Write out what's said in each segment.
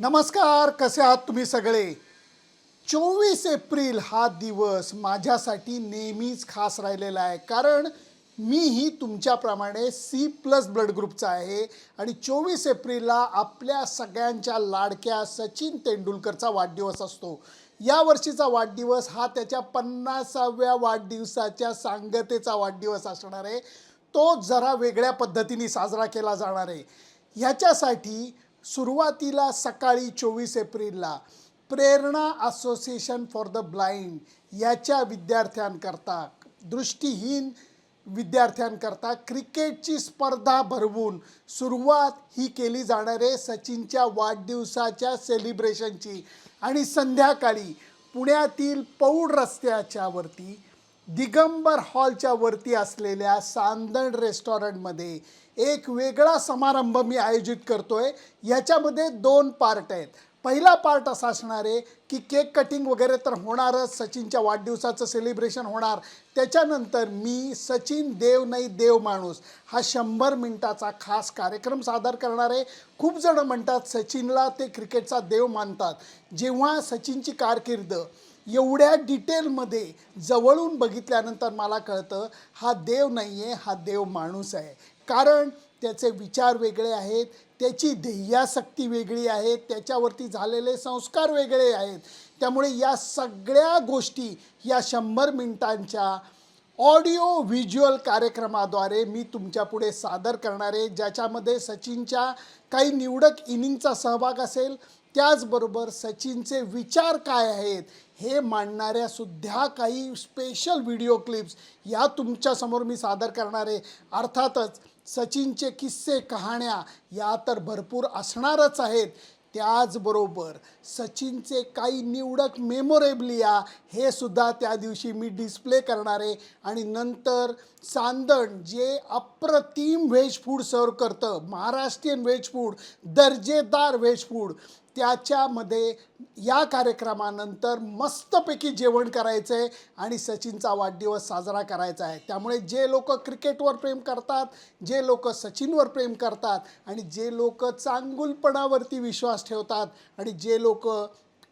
नमस्कार कसे आहात तुम्ही सगळे? चोवीस एप्रिल हा दिवस माझ्यासाठी नेहमीच खास राहिलेला आहे. कारण मीही तुमच्याप्रमाणे सी प्लस ब्लड ग्रुपचा आहे आणि चोवीस एप्रिलला आपल्या सगळ्यांच्या लाडक्या सचिन तेंडुलकरचा वाढदिवस असतो. या वर्षीचा वाढदिवस हा त्याच्या पन्नासाव्या वाढदिवसाच्या सांगतेचा वाढदिवस असणार आहे. तो जरा वेगळ्या पद्धतीने साजरा केला जाणार आहे. ह्याच्यासाठी सुरुवातीला सकाळी चोवीस एप्रिलला Prerana association for the blind याच्या विद्यार्थ्यांकरता दृष्टीहीन विद्यार्थ्यांकरता क्रिकेटची स्पर्धा भरवून सुरुवात ही केली जाणार आहे सचिनच्या वाढदिवसाच्या सेलिब्रेशनची आणि संध्याकाळी पुण्यातील पौड रस्त्याच्यावरती दिगंबर हॉलच्या वरती असलेल्या सांदण रेस्टॉरंटमध्ये एक वेगळा समारंभ मी आयोजित करतोय. याच्यामध्ये दोन पार्ट आहेत. पहिला पार्ट असा असणार आहे की केक कटिंग वगैरे तर होणारच सचिनच्या वाढदिवसाचं सेलिब्रेशन होणार. त्याच्यानंतर मी सचिन देव नाही देव माणूस हा शंभर मिनटाचा खास कार्यक्रम सादर करणार आहे. खूप जणं म्हणतात सचिनला ते क्रिकेटचा देव मानतात. जेव्हा सचिनची कारकिर्द एवढ्या डिटेलमध्ये जवळून बघितल्यानंतर मला कळतं हा देव नाही आहे हा देव माणूस आहे. कारण त्याचे विचार वेगळे आहेत त्याची ध्येयासक्ती वेगळी आहे त्याच्यावरती झालेले संस्कार वेगळे आहेत. त्यामुळे या सगळ्या गोष्टी या शंभर मिनिटांच्या ऑडिओ व्हिज्युअल कार्यक्रमाद्वारे मी तुमच्यापुढे सादर करणार आहे ज्याच्यामध्ये सचिनच्या काही निवडक इनिंगचा सहभाग असेल त्याचबरोबर सचिनचे विचार काय आहेत हे मांडणाऱ्या सुद्धा काही स्पेशल व्हिडिओ क्लिप्स या तुमच्यासमोर मी सादर करणार आहे. अर्थातच सचिनचे किस्से कहाण्या या तर भरपूर असणारच आहेत. त्याचबरोबर सचिनचे काही निवडक मेमोरेबलिया हे सुद्धा त्या दिवशी मी डिस्प्ले करणार आहे. आणि नंतर सांदण जे अप्रतिम व्हेज फूड सर्व करतं महाराष्ट्रीयन व्हेज फूड दर्जेदार व्हेज फूड त्याच्यामध्ये या कार्यक्रमानंतर मस्तपैकी जेवण करायचं आहे आणि सचिनचा वाढदिवस साजरा करायचा आहे. त्यामुळे जे लोक क्रिकेटवर प्रेम करतात जे लोक सचिनवर प्रेम करतात आणि जे लोक चांगुलपणावरती विश्वास ठेवतात आणि जे लोक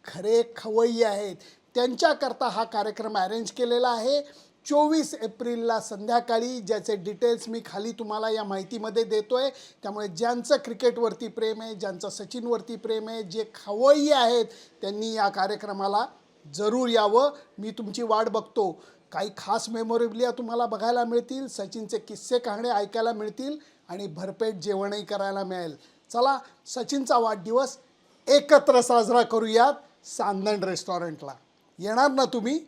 खरे खवय्ये आहेत त्यांच्याकरता हा कार्यक्रम अरेंज केलेला आहे. चोवीस एप्रिलला संध्याकाळी ज्याचे डिटेल्स मी खाली तुम्हाला या माहितीमध्ये देतो आहे त्यामुळे ज्यांचं क्रिकेटवरती प्रेम आहे ज्यांचं सचिनवरती प्रेम आहे जे खवय्ये आहेत त्यांनी या कार्यक्रमाला जरूर यावं. मी तुमची वाट बघतो. काही खास मेमोरेबलिया तुम्हाला बघायला मिळतील सचिनचे किस्से कहाणे ऐकायला मिळतील आणि भरपेट जेवणही करायला मिळेल. चला सचिनचा वाढदिवस एकत्र साजरा करूयात सांदण रेस्टॉरंटला येणार ना तुम्ही?